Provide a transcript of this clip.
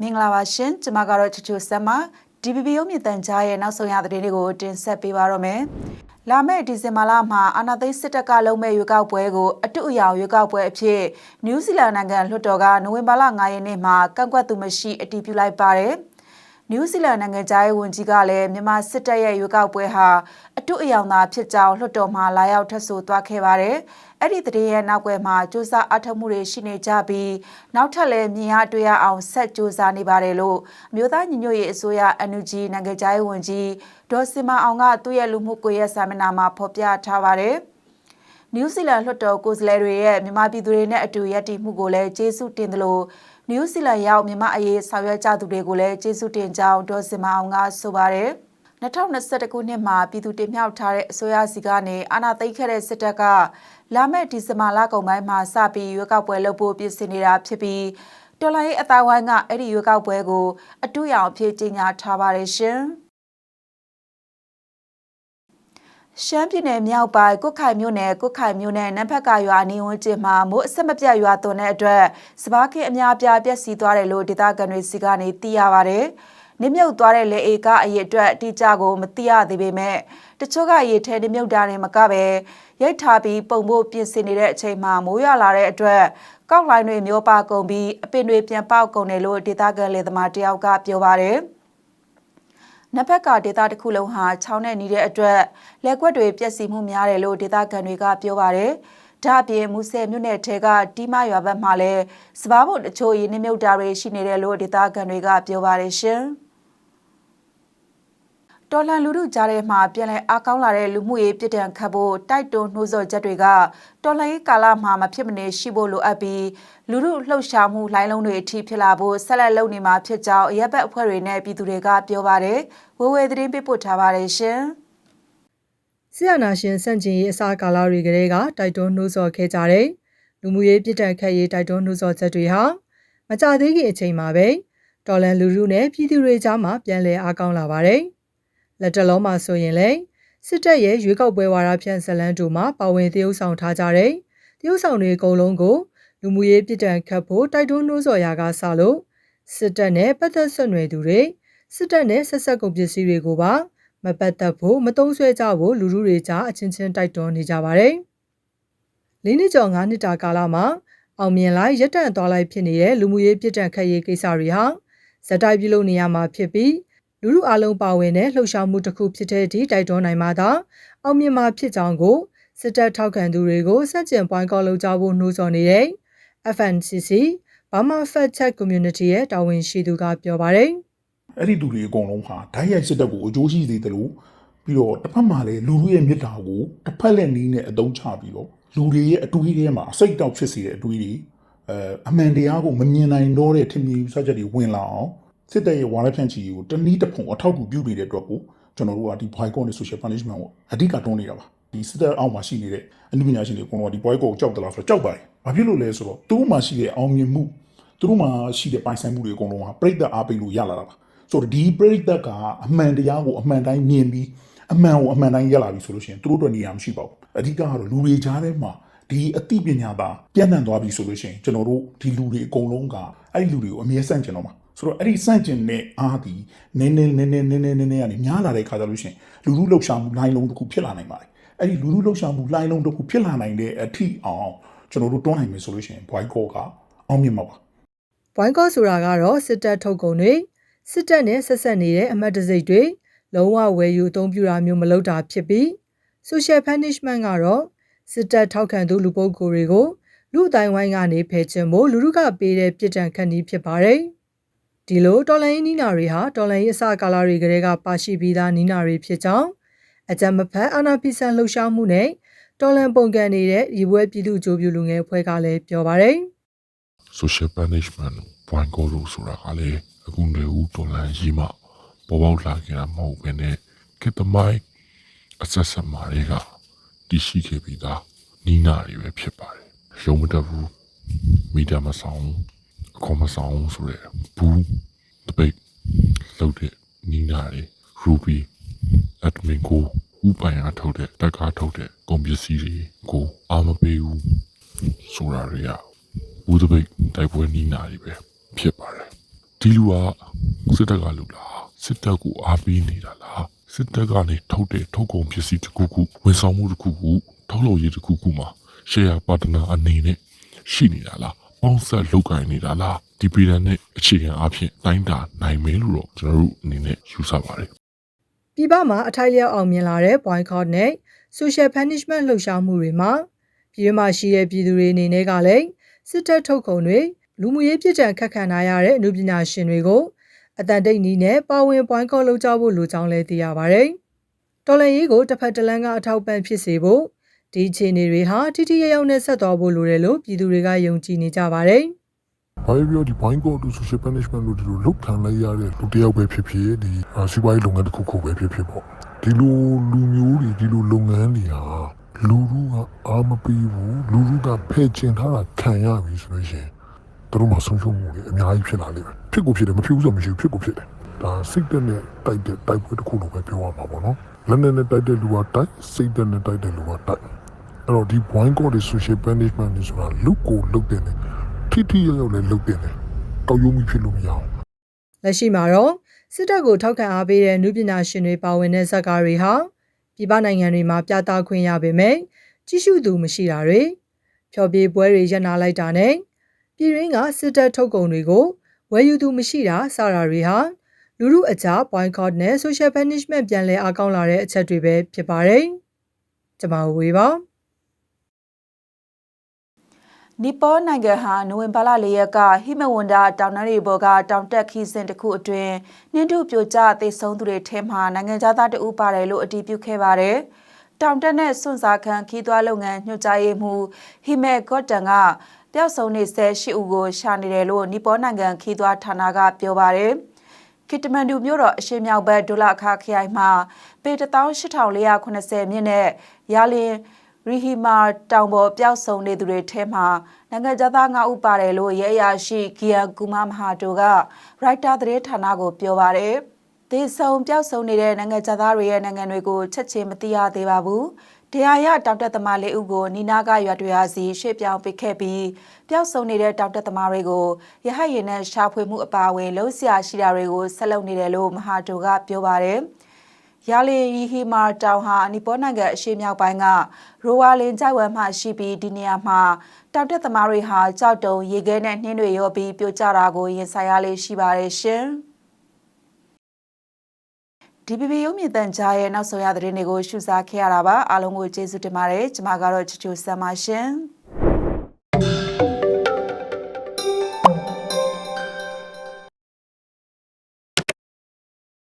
မင်္ဂလာပါရှင်ကျမကတော့ချူချူဆမ်မ DBB ရုံးမြင့်တန်ကြားရဲ့နောက်ဆုံးရသတင်းတွေကိုတင်ဆက်ပေးပါရမယ်လာမယ့်ဒီဇင်ဘာလမှာအာနာသိန်းစစ်တပ်ကလုံးမဲ့ရွေးကောက်ပွဲကိုအတူအယောင်ရွေးကောက်ပွဲအဖြစ်နယူးဇီလန်နိုင်ငံလွှတ်တော်ကနိုဝင်ဘာလ9ရက်နေ့မှာကန့်ကွက်သူမရှိအတည်ပြုလိုက်ပါတယ်။နယူးဇီလန်နိုင်ငံသားရေးဝန်ကြီးကလည်းမြန်မာစစ်တပ်ရဲ့ရွေးကောက်ပွဲဟာအတုအယောင်သာဖြစ်ကြောင်းလွှတ်တော်မှာလာရောက်ထွက်ဆိုသွားခဲ့ပါတယ်။ အဲ့ဒီသတင်းရဲ့နောက်ွယ်မှာစူးစမ်းအထောက်မှုတွေရှိနေကြပြီးနောက်ထပ်လည်းမြင်ရတွေ့ရအောင်ဆက်စူးစမ်းနေပါတယ်လို့အမျိုးသားညီညွတ်ရေးအစိုးရ NUG နိုင်ငံခြားရေးဝန်ကြီးဒေါ်စင်မအောင်ကသူ့ရဲ့လူမှုကွန်ရက်ဆာမနာမှာဖော်ပြထားပါတယ်နယူးဇီလန်လွှတ်တော်ကိုယ်စားလှယ်တွေရဲ့မြန်မာပြည်သူတွေနဲ့အတူရပ်တည်မှုကိုလည်းကျေးဇူးတင်သလိုနယူးဇီလန်ရောက်မြန်မာအရေးဆောင်ရွက်ကြသူတွေကိုလည်းကျေးဇူးတင်ကြောင်းဒေါ်စင်မအောင်ကဆိုပါတယ်။ 2021ခုနှစ်မှာပြည်သူတင်မြှောက်ထားတဲ့အစိုးရစီကနေအာဏာသိမ်းခဲ့တဲ့စစ်တပ်ကလာမယ့်ဒီဇင်ဘာလကုန်ပိုင်းမှာစပြီးရွေးကောက်ပွဲလုပ်ဖို့ပြင်ဆင်နေတာဖြစ်ပြီးတော်လိုင်းအတိုင်းဝိုင်းကအဲ့ဒီရွေးကောက်ပွဲကိုအတူရောင်အဖြစ်ကြီးညာထားပါတယ်ရှင်။ရှမ်းပြည်နယ်မြောက်ပိုင်းကုတ်ခိုင်မြို့နယ်ကုတ်ခိုင်မြို့နယ်နန်းဖက်ကရွာနေဝန်းကျင်မှာမိုးအဆက်မပြတ်ရွာသွန်းတဲ့အတွက်စပားခင်းအများပြားပျက်စီးသွားတယ်လို့ဒေသခံတွေစီကနေသိရပါဗျ။ နေမြုပ်သွားတဲ့လေအေကအရေးအတွက်အတိအကျကိုမသိရသေးပေမဲ့တချို့ကရေထဲနေမြုပ်တာနဲ့မကပဲရိုက်ထားပြီးပုံဖို့ပြင်ဆင်နေတဲ့အချိန်မှာမိုးရွာလာတဲ့အတွက်ကောက်လိုင်းတွေမျောပါကုန်ပြီးအပင်တွေပြန်ပေါက်ကုန်တယ်လို့ဒေသခံလေသမားတယောက်ကပြောပါတယ်။နက်ဖက်ကဒေတာတစ်ခုလုံးဟာချောင်းနဲ့နေတဲ့အတွက်လက်ကွက်တွေပျက်စီးမှုများတယ်လို့ဒေတာကန်တွေကပြောပါတယ်။ဒါအပြင်မူဆယ်မြို့နယ်ထဲကတီးမရွာဘက်မှာလည်းစပားဘုတ်တချို့ရင်းနှမြုပ်တာတွေရှိနေတယ်လို့ဒေတာကန်တွေကပြောပါတယ်ရှင်။ တော်လန်လူမှုကြားထဲမှာပြန်လည်အားကောင်းလာတဲ့လူမှုရေးပြည်တံခတ်ဖို့တိုက်တွန်းနှိုးဆော်ချက်တွေကတော်လှန်ရေးကာလမှာမဖြစ်မနေရှိဖို့လိုအပ်ပြီးလူမှုလှုပ်ရှားမှုလိုင်းလုံးတွေအထိဖြစ်လာဖို့ဆက်လက်လုပ်နေမှာဖြစ်ကြောင်းအရက်ဘက်အဖွဲ့တွေနဲ့ပြည်သူတွေကပြောပါတယ်။ဝေဝေသတင်းပေးပို့ထားပါတယ်ရှင်။ဆီယနာရှင်စန့်ကျင်ရေးအစားကာလတွေကလေးကတိုက်တွန်းနှိုးဆော်ခဲ့ကြတဲ့လူမှုရေးပြည်တံခတ်ရေးတိုက်တွန်းနှိုးဆော်ချက်တွေဟာမကြသေးခင်အချိန်မှာပဲတော်လန်လူမှုနဲ့ပြည်သူတွေကြားမှာပြန်လည်အားကောင်းလာပါတယ်။ လက်တလုံးမှာဆိုရင်လည်းစစ်တပ်ရဲ့ရွေးကောက်ပွဲဝါဒဖြန့်ဇလန်းတို့မှာပါဝင်သရုပ်ဆောင်ထားကြတဲ့တရုပ်ဆောင်တွေအကုန်လုံးကိုလူမှုရေးပြည်တံခတ်ဖို့တိုက်တွန်းနှိုးဆော်ရာကစလို့စစ်တပ်နဲ့ပတ်သက်ဆက်နွယ်သူတွေစစ်တပ်နဲ့ဆက်ဆက်ကုန်ပစ္စည်းတွေကိုပါမပတ်သက်ဖို့မတုံးဆွဲကြဖို့လူလူတွေကြားအချင်းချင်းတိုက်တွန်းနေကြပါတယ်။လေးနှစ်ကျော်၅နှစ်တာကာလမှာအောင်မြင်လိုက်ရက်တန့်သွားလိုက်ဖြစ်နေတဲ့လူမှုရေးပြည်တံခတ်ရေးကိစ္စတွေဟာဇက်တိုက်ပြုလုပ်နေရမှာဖြစ်ပြီး လူလူအလုံးပါဝင်တဲ့လှုပ်ရှားမှုတစ်ခုဖြစ်တဲ့အထိတိုက်တွန်းနိုင်မှာသာအောင်မြင်မှာဖြစ်ကြောင်းကိုစစ်တပ်ထောက်ခံသူတွေကိုစက်ကျင်ပွိုင်းကောက်လုပ်ကြဖို့နှိုးဆော်နေတဲ့ FNCC Burma Fact Check Community ရဲ့တာဝန်ရှိသူကပြောပါတယ်။အဲ့ဒီသူတွေအကုန်လုံးဟာဓာတ်ရိုက်စစ်တပ်ကိုအကျိုးရှိစေတယ်လို့ပြီးတော့တစ်ဖက်မှာလည်းလူလူရဲ့မြစ်တာကိုတစ်ဖက်လက်နီးနဲ့အသုံးချပြီးတော့လူတွေရဲ့အတွေးထဲမှာစိတ်တောက်ဖြစ်စေတဲ့အတွေးတွေအဲအမှန်တရားကိုမမြင်နိုင်တော့တဲ့ထင်မြင်ယူဆချက်တွေဝင်လာအောင် စစ်တပ်ရဲ့ဝါရဖြန့်ချီကိုတနည်းတစ်ဖုံအထောက်အကူပြုနေတဲ့အတွက်ကိုကျွန်တော်တို့ကဒီ boycott နဲ့ social punishment ကိုအဓိကတွန်းနေတာပါဒီစစ်တပ်အောက်မှာရှိနေတဲ့အမှုပညာရှင်တွေအကုန်လုံးကဒီ boycott ကိုကြောက်တယ်လားဆိုတော့ကြောက်ပါတယ်ဘာဖြစ်လို့လဲဆိုတော့သူတို့မှာရှိတဲ့အောင်မြင်မှုသူတို့မှာရှိတဲ့ပိုင်ဆိုင်မှုတွေအကုန်လုံးဟာပြိတ္တအားပေးလို့ရလာတာပါဆိုတော့ဒီပြိတ္တကအမှန်တရားကိုအမှန်တိုင်းမြင်ပြီးအမှန်ကိုအမှန်တိုင်းရလာပြီဆိုလို့ရှိရင်သူတို့အတွက်နေရာမရှိပါဘူးအဓိကကတော့လူတွေကြားထဲမှာဒီအသိပညာသာပြန့်နှံ့သွားပြီဆိုလို့ရှိရင်ကျွန်တော်တို့ဒီလူတွေအကုန်လုံးကအဲ့ဒီလူတွေကိုအမြဲဆန့်ကျင်တော့မှာ ဆိုတော့အဲ့ဒီစန့်ကျင်တဲ့အားဒီနည်းနည်းနည်းနည်းနည်းနည်းနည်းနည်းကနေများလာတဲ့ခါကြလို့ရှိရင်လူလူလှုပ်ရှားမှုလိုင်းလုံးတစ်ခုဖြစ်လာနိုင်ပါတယ်အဲ့ဒီလူလူလှုပ်ရှားမှုလိုင်းလုံးတစ်ခုဖြစ်လာနိုင်တဲ့အထိအောင်ကျွန်တော်တို့တွန်းနိုင်မယ်ဆိုလို့ရှိရင် boycott ကအောင်မြင်မှာပါဘွိုင်းကော့ဆိုတာကတော့စစ်တပ်ထုတ်ကုန်တွေစစ်တပ်နဲ့ဆက်ဆက်နေတဲ့အမတ်တစိတ်တွေလုံးဝဝယ်ယူအသုံးပြုတာမျိုးမလုပ်တာဖြစ်ပြီး social punishment ကတော့စစ်တပ်ထောက်ခံသူလူပုဂ္ဂိုလ်တွေကိုလူအတိုင်းဝိုင်းကနေဖယ်ချင်ဖို့လူလူကပေးတဲ့ပြစ်ဒဏ်ခတ်နည်းဖြစ်ပါတယ်။ ဒီလိုတော်လိုင်းနီးနာတွေဟာတော်လိုင်းအစကာလတွေကလေးကပါရှိပြီးသားနီးနာတွေဖြစ်ကြောင်းအကြမ်းမဖက်အာနာပိဆန်လှုပ်ရှားမှုနဲ့တော်လန်ပုံကန်နေတဲ့ရီပွဲပြည်သူ့အကျိုးပြုလူငယ်အဖွဲ့ကလည်းပြောပါတယ်။ social punishment ဘွိုင်းကိုလို့ဆိုတာကလည်းအခုနေဦးတော်လန်ကြီးမှပေါ်ပေါက်လာကြတာမဟုတ်ဘဲနဲ့ခေတ္တမိုင်းအဆက်ဆက်မာတွေကတည်ရှိခဲ့ပြီးသားနီးနာတွေပဲဖြစ်ပါတယ်ရုံမတက်ဘူးမိတာမဆောင် အခေါ်မဆောင်ဆိုတဲ့ဘူးတပိတ်လောက်တဲ့နီးနာတွေ ruby admin ကိုဥပိုင်အားထုတ်တဲ့တက်ကားထုတ်တဲ့ကုန်ပစ္စည်းတွေကိုအာမပေးဘူးဆိုတာတွေကဘူးတပိတ်တိုက်ပွဲနီးနာတွေပဲဖြစ်ပါတယ်ဒီလူကစစ်တပ်ကလူလားစစ်တပ်ကိုအားပေးနေတာလားစစ်တပ်ကနေထုတ်တဲ့ထုတ်ကုန်ပစ္စည်းတစ်ခုခုဝန်ဆောင်မှုတစ်ခုခုထုတ်လုပ်ရေးတစ်ခုခုမှာ share partner အနေနဲ့ရှိနေတာလား ပေါင်းဆက်လုပ်ကိုင်နေတာလားဒီပြည်နယ်နဲ့အခြေခံအဖြစ်တိုင်းတာနိုင်မယ်လို့တော့ကျွန်တော်တို့အနေနဲ့ယူဆပါတယ်ပြည်ပမှာအထိုက်လျောက်အောင်မြင်လာတဲ့ boycott နဲ့ social punishment လှုပ်ရှားမှုတွေမှာပြည်တွင်းမှာရှိတဲ့ပြည်သူတွေအနေနဲ့ကလည်းစစ်တပ်ထုတ်ကုန်တွေလူမှုရေးပြည်တံခက်ခံနာရတဲ့အမှုပညာရှင်တွေကိုအတန်တိတ်နီးနဲ့ပါဝင် boycott လုပ်ကြဖို့လိုကြောင်းလည်းသိရပါတယ်။တော်လန်ရေးကိုတစ်ဖက်တစ်လမ်းကအထောက်ပံ့ဖြစ်စေဖို့ ဒီအခြေအနေတွေဟာထိထိရောက်ရောက်နဲ့ဆက်သွားဖို့လိုတယ်လို့ပြည်သူတွေကယုံကြည်နေကြပါတယ်။ဘာပြောဒီ wine code to social punishment လို့ဒီလိုလုတ်ခံလိုက်ရတဲ့လူတစ်ယောက်ပဲဖြစ်ဖြစ်ဒီအာစီးပွားရေးလုပ်ငန်းတစ်ခုခုပဲဖြစ်ဖြစ်ပေါ့ဒီလိုလူမျိုးတွေဒီလိုလုပ်ငန်းတွေဟာလူလူကအာမပေးဘူးလူလူကဖဲ့ကျင်ထားတာခံရပြီဆိုလို့ရှိရင်သူတို့မှဆုံးရှုံးမှုတွေအများကြီးဖြစ်လာလိမ့်မယ်ဖြစ်ကိုဖြစ်တယ်မဖြစ်ဘူးဆိုမရှိဘူးဖြစ်ကိုဖြစ်တယ်ဒါစိတ်တက်နဲ့တိုက်တဲ့တိုက်ပွဲတစ်ခုလိုပဲပြောရမှာပေါ့နော်လက်နဲ့နဲ့တိုက်တဲ့လူကတိုက်စိတ်တက်နဲ့တိုက်တဲ့လူကတိုက် အဲ့တော့ဒီ wine code တွေ social punishment တွေဆိုတာလူကိုလုတ်တယ်နဲ့ထိထိရောက်ရောက်လည်းလုတ်တယ်နဲ့ကောက်ရုံးပြီးဖြစ်လို့မရအောင်လက်ရှိမှာတော့စစ်တပ်ကိုထောက်ခံအားပေးတဲ့နုပညာရှင်တွေပါဝင်တဲ့ဇာတ်ကားတွေဟာပြည်ပနိုင်ငံတွေမှာပြသခွင့်ရပေမဲ့ကြီးစုသူမရှိတာတွေဖျော်ဖြေပွဲတွေရပ်နာလိုက်တာနဲ့ပြည်ရင်းကစစ်တပ်ထုတ်ကုန်တွေကိုဝယ်ယူသူမရှိတာစတာတွေဟာလူမှုအကြား boycott နဲ့ social punishment ပြန်လည်အားကောင်းလာတဲ့အချက်တွေပဲဖြစ်ပါတယ်။ကျွန်မဝေပါ နီပေါနိုင်ငံဟာနိုဝင်ဘာလ၄ရက်ကဟိမဝန္တာတောင်တန်းတွေပေါ်ကတောင်တက်ခီးစဉ်တစ်ခုအတွင်းနှင်းထုပြိုကျသေဆုံးသူတွေထဲမှာနိုင်ငံသားတဦးပါတယ်လို့အတည်ပြုခဲ့ပါတယ်။တောင်တက်နဲ့စွန့်စားခံခီးသွွားလုပ်ငန်းညွှန်ကြားရေးမှူးဟိမဲကော့တန်ကပျောက်ဆုံးနေဆဲရှိဦးကိုရှာနေတယ်လို့နီပေါနိုင်ငံခီးသွွားဌာနကပြောပါတယ်။ကစ်တမန်ဒူမြို့တော်အရှိမြောက်ဘက်ဒူလာခါခရိုင်မှာပေ18480မြင့်နဲ့ရာလင် ရီဟီမာတောင်ပေါ်ပျောက်ဆုံးနေသူတွေထဲမှာနိုင်ငံသား9ဦးပါတယ်လို့ရဲအရာရှိဂီယန်ကူမာမဟာတိုကရိုက်တာသတင်းဌာနကိုပြောပါတယ်။ဒေဆုံပျောက်ဆုံးနေတဲ့နိုင်ငံသားတွေရဲ့နိုင်ငံတွေကိုချက်ချင်းမသိရသေးပါဘူး။တရားရတောင်တက်သမားလေးဦးကိုနီနာကရွာတွေအားစီရွှေ့ပြောင်းပေးခဲ့ပြီးပျောက်ဆုံးနေတဲ့တောင်တက်သမားတွေကိုရဟတ်ရင်နဲ့ရှာဖွေမှုအပါအဝင်လှုပ်ရှားရှိတာတွေကိုဆက်လုပ်နေတယ်လို့မဟာတိုကပြောပါတယ်။ ရာလီရီဟီမာတောင်ဟာနီပေါနိုင်ငံအရှေ့မြောက်ပိုင်းကရိုဝါလင်ကြိုက်ဝမ်မှရှိပြီးဒီနေရာမှာတောင်တက်သမားတွေဟာကြောက်တုံရေခဲနဲ့နှင်းတွေရောပြီးပြိုကျတာကိုရင်ဆိုင်ရလေးရှိပါတယ်ရှင်။ DPP ရုံးမြင့်တန်ကြားရဲ့နောက်ဆုံးရသတင်းတွေကိုရှုစားခဲ့ရတာပါအားလုံးကိုကျေးဇူးတင်ပါတယ်ကျွန်မကတော့ချူချူဆမ်ပါရှင်။